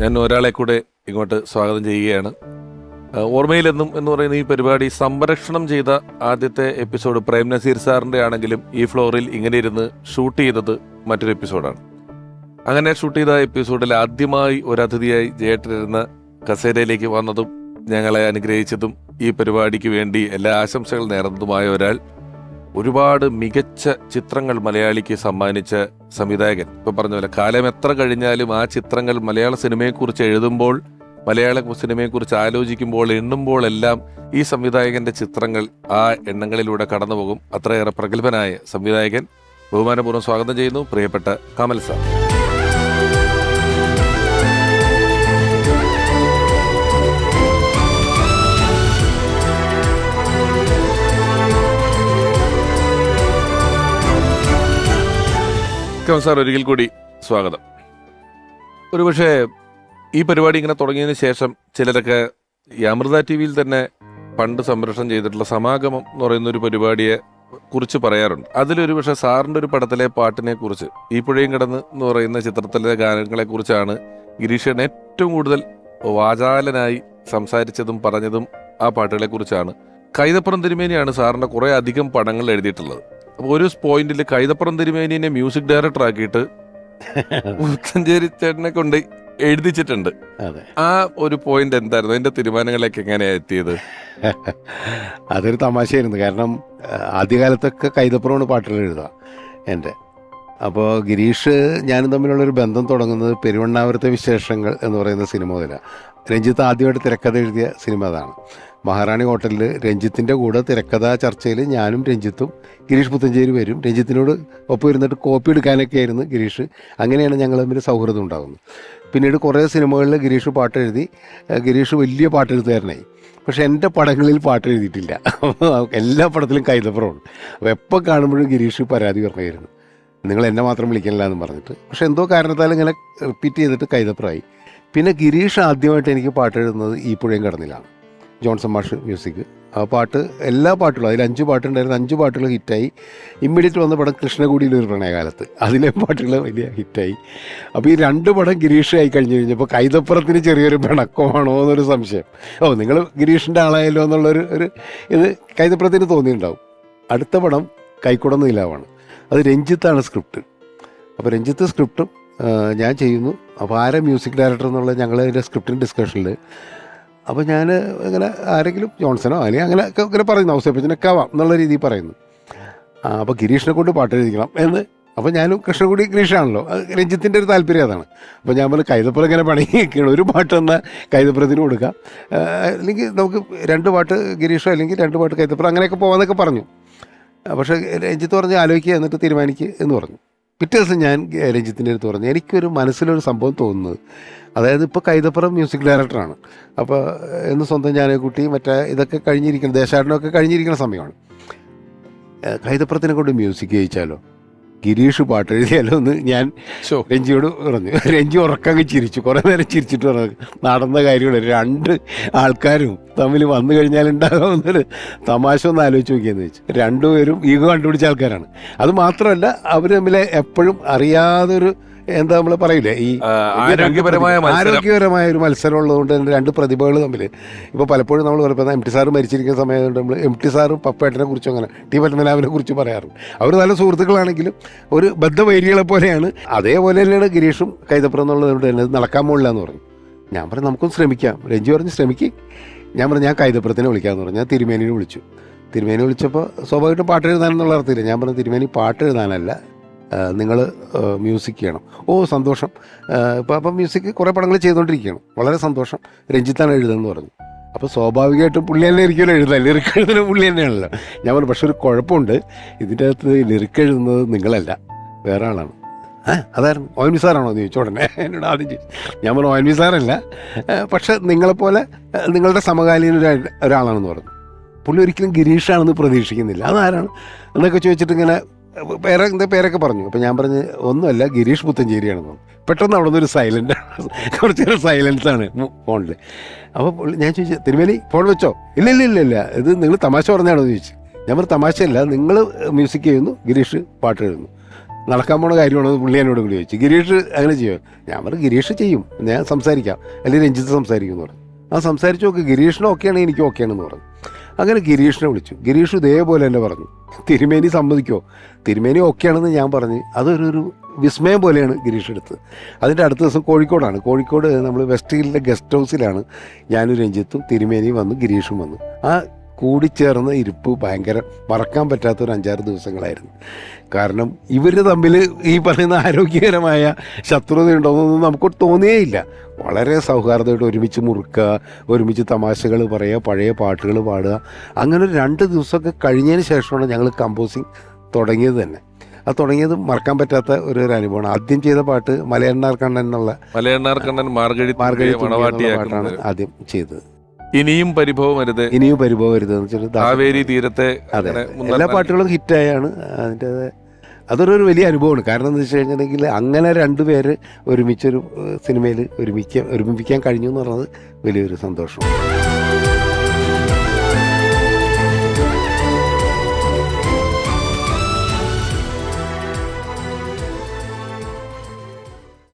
ഞാൻ ഒരാളെ കൂടെ ഇങ്ങോട്ട് സ്വാഗതം ചെയ്യുകയാണ്. ഓർമ്മയിലെന്നും എന്ന് പറയുന്ന ഈ പരിപാടി സംരക്ഷണം ചെയ്ത ആദ്യത്തെ എപ്പിസോഡ് പ്രേം നസീർ സാറിന്റെ ആണെങ്കിലും ഈ ഫ്ലോറിൽ ഇങ്ങനെ ഇരുന്ന് ഷൂട്ട് ചെയ്തത് മറ്റൊരു എപ്പിസോഡാണ്. അങ്ങനെ ഷൂട്ട് ചെയ്ത എപ്പിസോഡിൽ ആദ്യമായി ഒരു അതിഥിയായി ജയേട്ടനിരുന്ന കസേരയിലേക്ക് വന്നതും ഞങ്ങളെ അനുഗ്രഹിച്ചതും ഈ പരിപാടിക്ക് വേണ്ടി എല്ലാ ആശംസകൾ നേർന്നതുമായ ഒരാൾ ഒരുപാട് മികച്ച ചിത്രങ്ങൾ മലയാളിക്ക് സമ്മാനിച്ച സംവിധായകൻ. ഇപ്പൊ പറഞ്ഞ പോലെ കാലം എത്ര കഴിഞ്ഞാലും ആ ചിത്രങ്ങൾ മലയാള സിനിമയെക്കുറിച്ച് എഴുതുമ്പോൾ മലയാള സിനിമയെക്കുറിച്ച് ആലോചിക്കുമ്പോൾ എണ്ണുമ്പോൾ എല്ലാം ഈ സംവിധായകന്റെ ചിത്രങ്ങൾ ആ എണ്ണങ്ങളിലൂടെ കടന്നുപോകും. അത്രയേറെ പ്രഗത്ഭനായ സംവിധായകൻ ബഹുമാനപൂർവം സ്വാഗതം ചെയ്യുന്നു. പ്രിയപ്പെട്ട കമൽ സാർ കമൽ സാർ ഒരിക്കൽ കൂടി സ്വാഗതം. ഒരുപക്ഷെ ഈ പരിപാടി ഇങ്ങനെ തുടങ്ങിയതിന് ശേഷം ചിലരൊക്കെ ഈ അമൃത ടി വിയിൽ തന്നെ പണ്ട് സംരക്ഷണം ചെയ്തിട്ടുള്ള സമാഗമം എന്ന് പറയുന്ന ഒരു പരിപാടിയെ കുറിച്ച് പറയാറുണ്ട്. അതിലൊരു പക്ഷെ സാറിന്റെ ഒരു പടത്തിലെ പാട്ടിനെ കുറിച്ച് ഈ പുഴയും കിടന്ന് എന്ന് പറയുന്ന ചിത്രത്തിലെ ഗാനങ്ങളെ കുറിച്ചാണ് ഗിരീഷൻ ഏറ്റവും കൂടുതൽ വാചാലനായി സംസാരിച്ചതും പറഞ്ഞതും ആ പാട്ടുകളെ കുറിച്ചാണ്. കൈതപ്പുറം തിരുമേനിയാണ് സാറിന്റെ കുറേ അധികം പടങ്ങൾ എഴുതിയിട്ടുള്ളത്. ഒരു പോയിന്റിൽ കൈതപ്പുറം തിരുമേനിനെ മ്യൂസിക് ഡയറക്ടർ ആക്കിയിട്ട് മുത്തഞ്ചേരി ചേട്ടനെ കൊണ്ട് എഴുതിച്ചിട്ടുണ്ട്. ആ ഒരു പോയിന്റ് എന്തായിരുന്നു? അതിന്റെ തീരുമാനങ്ങളിലേക്ക് എങ്ങനെയാ എത്തിയത്? അതൊരു തമാശയായിരുന്നു. കാരണം ആദ്യകാലത്തൊക്കെ കൈതപ്പുറമാണ് പാട്ടുകൾ എഴുതുക എന്റെ. അപ്പോൾ ഗിരീഷ് ഞാനും തമ്മിലുള്ളൊരു ബന്ധം തുടങ്ങുന്നത് പെരുവണ്ണാവരത്തെ വിശേഷങ്ങൾ എന്ന് പറയുന്ന സിനിമ മുതലാണ് രഞ്ജിത്ത് ആദ്യമായിട്ട് തിരക്കഥ എഴുതിയ സിനിമ അതാണ്. മഹാറാണി ഹോട്ടലിൽ രഞ്ജിത്തിന്റെ കൂടെ തിരക്കഥാ ചർച്ചയിൽ ഞാനും രഞ്ജിത്തും ഗിരീഷ് പുത്തഞ്ചേരി വരും. രഞ്ജിത്തിനോട് ഒപ്പം ഇരുന്നിട്ട് കോപ്പി എടുക്കാനൊക്കെ ആയിരുന്നു ഗിരീഷ്. അങ്ങനെയാണ് ഞങ്ങൾ തമ്മിൽ സൗഹൃദം ഉണ്ടാകുന്നത്. പിന്നീട് കുറേ സിനിമകളിൽ ഗിരീഷ് പാട്ട് എഴുതി ഗിരീഷ് വലിയ പാട്ടെഴുത്തുകാരനായി. പക്ഷെ എന്റെ പടങ്ങളിൽ പാട്ട് എഴുതിയിട്ടില്ല എല്ലാ പടത്തിലും കൈതപ്പുറമാണ് അപ്പോൾ എപ്പോൾ കാണുമ്പോഴും ഗിരീഷ് പരാതി പറഞ്ഞായിരുന്നു. നിങ്ങൾ എന്നെ മാത്രം വിളിക്കണില്ല എന്ന് പറഞ്ഞിട്ട്. പക്ഷെ എന്തോ കാരണത്താൽ ഇങ്ങനെ റിപ്പീറ്റ് ചെയ്തിട്ട് കൈതപ്പുറമായി പിന്നെ ഗിരീഷ് ആദ്യമായിട്ട് എനിക്ക് പാട്ട് എഴുതുന്നത് ഈ പുഴയും കടന്നിലാണ്. ജോൺസൺ മാഷ് മ്യൂസിക്. ആ പാട്ട് എല്ലാ പാട്ടുകളും അതിൽ അഞ്ച് പാട്ടുണ്ടായിരുന്നു അഞ്ച് പാട്ടുകൾ ഹിറ്റായി. ഇമ്മീഡിയറ്റ് വന്ന പടം കൃഷ്ണകൂടിയിൽ ഒരു പ്രണയകാലത്ത്. അതിലെ പാട്ടുകൾ വലിയ ഹിറ്റായി. അപ്പോൾ ഈ രണ്ട് പടം ഗിരീഷ് ആയി കഴിഞ്ഞ് കഴിഞ്ഞപ്പോൾ കൈതപ്പുറത്തിന് ചെറിയൊരു പിണക്കമാണോ എന്നൊരു സംശയം. ഓ നിങ്ങൾ ഗിരീഷിന്റെ ആളായല്ലോ എന്നുള്ളൊരു ഒരു ഇത് കൈതപ്പുറത്തിന് തോന്നിയിട്ടുണ്ടാവും. അടുത്ത പടം കൈക്കുടം നീലാവാണ്. അത് രഞ്ജിത്താണ് സ്ക്രിപ്റ്റ്. അപ്പോൾ രഞ്ജിത്ത് സ്ക്രിപ്റ്റും ഞാൻ ചെയ്യുന്നു. അപ്പോൾ ആരെ മ്യൂസിക് ഡയറക്ടർ എന്നുള്ള ഞങ്ങൾ അതിന്റെ സ്ക്രിപ്റ്റിന്റെ ഡിസ്കഷനിൽ അപ്പോൾ ഞാൻ ഇങ്ങനെ ആരെങ്കിലും ജോൺസനോ അല്ലെങ്കിൽ അങ്ങനെ ഇങ്ങനെ പറയുന്നു. ഔസേപ്പച്ചനൊക്കെ ആവാം എന്നുള്ള രീതിയിൽ പറയുന്നു. അപ്പോൾ ഗിരീഷിനെ കൊണ്ട് പാട്ട് എഴുതിക്കണം എന്ന്. അപ്പോൾ ഞാനും കൃഷ്ണകുടി ഗിരീഷാണല്ലോ. രഞ്ജിത്തിന്റെ ഒരു താല്പര്യം അതാണ്. അപ്പോൾ ഞാൻ പറഞ്ഞു കൈതപ്പുറം ഇങ്ങനെ പണിയൊക്കെയാണ് ഒരു പാട്ട് എന്നാൽ കൈതപ്പുറത്തിന് കൊടുക്കാം. അല്ലെങ്കിൽ നമുക്ക് രണ്ട് പാട്ട് ഗിരീഷോ അല്ലെങ്കിൽ രണ്ട് പാട്ട് കൈതപ്പുറം അങ്ങനെയൊക്കെ പോകാമെന്നൊക്കെ പറഞ്ഞു. പക്ഷേ രഞ്ജിത്ത് പറഞ്ഞ് ആലോചിക്കുക എന്നിട്ട് തീരുമാനിക്കുക എന്ന് പറഞ്ഞു. പിറ്റേ ദിവസം ഞാൻ രഞ്ജിത്തിന്റെ അടുത്ത് പറഞ്ഞു എനിക്കൊരു മനസ്സിലൊരു സംഭവം തോന്നുന്നത്. അതായത് ഇപ്പോൾ കൈതപ്പുറം മ്യൂസിക് ഡയറക്ടറാണ് അപ്പോൾ എന്ന് സ്വന്തം ഞാനക്കുട്ടി മറ്റേ ഇതൊക്കെ കഴിഞ്ഞിരിക്കണം ദേശാടനമൊക്കെ കഴിഞ്ഞിരിക്കുന്ന സമയമാണ്. കൈതപ്പുറത്തിനെ കൊണ്ട് മ്യൂസിക് ചെയ്യിച്ചാലോ? ഗിരീഷ് പാട്ട് എഴുതിയാലോ എന്ന് ഞാൻ. രഞ്ജിയോട് പറഞ്ഞു. രഞ്ജി ഉറക്കങ്ങ് ചിരിച്ചു. കുറേ നേരം ചിരിച്ചിട്ട് പറഞ്ഞു. നടന്ന കാര്യങ്ങൾ രണ്ട് ആൾക്കാരും തമ്മിൽ വന്നു കഴിഞ്ഞാൽ ഉണ്ടാകാവുന്നൊരു തമാശ ഒന്ന് ആലോചിച്ച് നോക്കിയെന്ന് വെച്ചു. രണ്ടുപേരും ഈഗോ കണ്ടുപിടിച്ച ആൾക്കാരാണ്. അത് മാത്രമല്ല അവർ തമ്മിൽ എപ്പോഴും അറിയാതൊരു എന്താ നമ്മൾ പറയില്ലേ? ഈ ആരോഗ്യപരമായ ആരോഗ്യപരമായ ഒരു മത്സരം ഉള്ളതുകൊണ്ട് തന്നെ രണ്ട് പ്രതിഭകൾ തമ്മിൽ ഇപ്പോൾ പലപ്പോഴും നമ്മൾ പറയുമ്പോൾ എം ടി സാറ് മരിച്ചിരിക്കുന്ന സമയത്ത് നമ്മൾ എം ടി സാറും പപ്പേട്ടനെ കുറിച്ചും അങ്ങനെ ടി പത്മനാഭനെ കുറിച്ച് പറയാറുണ്ട് അവർ നല്ല സുഹൃത്തുക്കളാണെങ്കിലും ഒരു ബദ്ധവൈരികളെ പോലെയാണ്. അതേപോലെ തന്നെയാണ് ഗിരീഷും കൈതപ്പുറം എന്നുള്ളത് തന്നെ നടക്കാൻ പോകില്ല എന്ന് പറഞ്ഞു ഞാൻ പറഞ്ഞു നമുക്കൊന്ന് ശ്രമിക്കാം. രഞ്ജി പറഞ്ഞ് ശ്രമിക്കും. ഞാൻ പറഞ്ഞു ഞാൻ കൈതപ്പുറത്തിനെ വിളിക്കാമെന്ന് പറഞ്ഞു. ഞാൻ തിരുമേനിനെ വിളിച്ചു. തിരുമേനി വിളിച്ചപ്പോൾ സ്വാഭാവികമായിട്ടും പാട്ട് എഴുതാനെന്നുള്ള അർത്ഥമില്ല ഞാൻ പറഞ്ഞു തിരുമേനി പാട്ട് എഴുതാനല്ല നിങ്ങൾ മ്യൂസിക് ചെയ്യണം. ഓ സന്തോഷം. ഇപ്പം അപ്പം മ്യൂസിക് കുറേ പടങ്ങൾ ചെയ്തുകൊണ്ടിരിക്കുകയാണ് വളരെ സന്തോഷം. രഞ്ജിത്താണ് എഴുതുന്നത് പറഞ്ഞു. അപ്പോൾ സ്വാഭാവികമായിട്ടും പുള്ളി തന്നെ ഇരിക്കുമല്ലോ എഴുതാം ലിറിക്ക് എഴുതുന്ന പുള്ളി തന്നെയാണല്ലോ. ഞാൻ പറഞ്ഞു പക്ഷെ ഒരു കുഴപ്പമുണ്ട്. ഇതിന്റെ അകത്ത് ലിറിക്ക് എഴുതുന്നത് നിങ്ങളല്ല. വേറെ ആളാണ്. അതായിരുന്നു. ഒ എൻ വി സാറാണോ എന്ന് ചോദിച്ചു ഉടനെ. എന്നോട് ആദ്യം ചോദിച്ചു. ഞാൻ പറഞ്ഞു ഒ എൻ വി സാറല്ല പക്ഷെ നിങ്ങളെപ്പോലെ നിങ്ങളുടെ സമകാലീന ഒരു ഒരാളാണെന്ന് പറഞ്ഞു. പുള്ളി ഒരിക്കലും ഗിരീഷാണെന്ന് പ്രതീക്ഷിക്കുന്നില്ല. അതാരാണ്? എന്നൊക്കെ ചോദിച്ചിട്ട് ഇങ്ങനെ പേരെ എന്താ പേരൊക്കെ പറഞ്ഞു. അപ്പം ഞാൻ പറഞ്ഞ് ഒന്നുമല്ല ഗിരീഷ് പുത്തഞ്ചേരിയാണെന്ന് തോന്നുന്നു. പെട്ടെന്ന് അവിടെ നിന്നൊരു സൈലന്റ് കുറച്ച് സൈലൻസ് ആണ് ഫോണിൽ അപ്പോൾ ഞാൻ ചോദിച്ചു തിരുമേനി ഫോൺ വെച്ചോ? ഇല്ല ഇല്ല ഇല്ല ഇല്ല. ഇത് നിങ്ങൾ തമാശ പറഞ്ഞാണോ എന്ന് ചോദിച്ചു. ഞാൻ പറഞ്ഞു തമാശയല്ല നിങ്ങൾ മ്യൂസിക് ചെയ്യുന്നു ഗിരീഷ് പാട്ട് എഴുതുന്നു. നടക്കാൻ പോണ കാര്യമാണോ എന്ന് പുള്ളി എന്നോട് കൂടി ചോദിച്ചു. ഗിരീഷ് അങ്ങനെ ചെയ്യുമോ ഞാൻ പറഞ്ഞു ഗിരീഷ് ചെയ്യും. ഞാൻ സംസാരിക്കാം. അല്ലെങ്കിൽ രഞ്ജിത്ത് സംസാരിക്കും എന്ന് പറഞ്ഞു. ആ സംസാരിച്ചു നോക്ക് ഗിരീഷിന് ഓക്കെയാണെങ്കിൽ എനിക്ക് ഓക്കെയാണെന്ന് പറഞ്ഞു. അങ്ങനെ ഗിരീഷിനെ വിളിച്ചു. ഗിരീഷ് ഇതേപോലെ തന്നെ പറഞ്ഞു. തിരുമേനി സമ്മതിക്കോ? തിരുമേനി ഓക്കെയാണെന്ന് ഞാൻ പറഞ്ഞ്. അതൊരു ഒരു വിസ്മയം പോലെയാണ് ഗിരീഷ് എടുത്തത് അതിന്റെ അടുത്ത ദിവസം കോഴിക്കോടാണ്. കോഴിക്കോട് നമ്മൾ വെസ്റ്റ് ഹില്ലിലെ ഗസ്റ്റ് ഹൗസിലാണ് ഞാനും രഞ്ജിത്തും തിരുമേനിയും വന്നു ഗിരീഷും വന്നു. ആ കൂടിച്ചേർന്ന ഇരിപ്പ് ഭയങ്കര മറക്കാൻ പറ്റാത്ത ഒരു അഞ്ചാറ് ദിവസങ്ങളായിരുന്നു. കാരണം ഇവർ തമ്മിൽ ഈ പറയുന്ന ആരോഗ്യകരമായ ശത്രുത ഉണ്ടോയെന്നൊന്നും നമുക്ക് തോന്നിയേയില്ല. വളരെ സൗഹാർദ്ദമായിട്ട് ഒരുമിച്ച് മുറുക്കുക ഒരുമിച്ച് തമാശകൾ പറയുക പഴയ പാട്ടുകൾ പാടുക. അങ്ങനെ രണ്ട് ദിവസമൊക്കെ കഴിഞ്ഞതിന് ശേഷമാണ് ഞങ്ങൾ കമ്പോസിങ് തുടങ്ങിയത് തന്നെ. അത് തുടങ്ങിയത് മറക്കാൻ പറ്റാത്ത ഒരു ഒരു അനുഭവമാണ്. ആദ്യം ചെയ്ത പാട്ട് മലയണ്ണാർ കണ്ണൻ എന്നുള്ള മലയണ്ണാർ കണ്ണൻ മാർഗഴി മാർഗഴി പാട്ടാണ് ആദ്യം ചെയ്തത്. ഇനിയും പരിഭവം അരുത് ഇനിയും പരിഭവമരുത് എന്ന് ദാസ- കാവേരി തീരത്തെ അതെ എല്ലാ പാട്ടുകളും ഹിറ്റായാണ്. അതിന്റെ അതൊരു വലിയ അനുഭവമാണ്. കാരണം എന്താ വെച്ച് കഴിഞ്ഞിട്ടുണ്ടെങ്കിൽ അങ്ങനെ രണ്ടുപേര് ഒരുമിച്ചൊരു സിനിമയിൽ ഒരുമിക്കാൻ ഒരുമിപ്പിക്കാൻ കഴിഞ്ഞു എന്ന് പറഞ്ഞത് വലിയൊരു സന്തോഷമാണ്.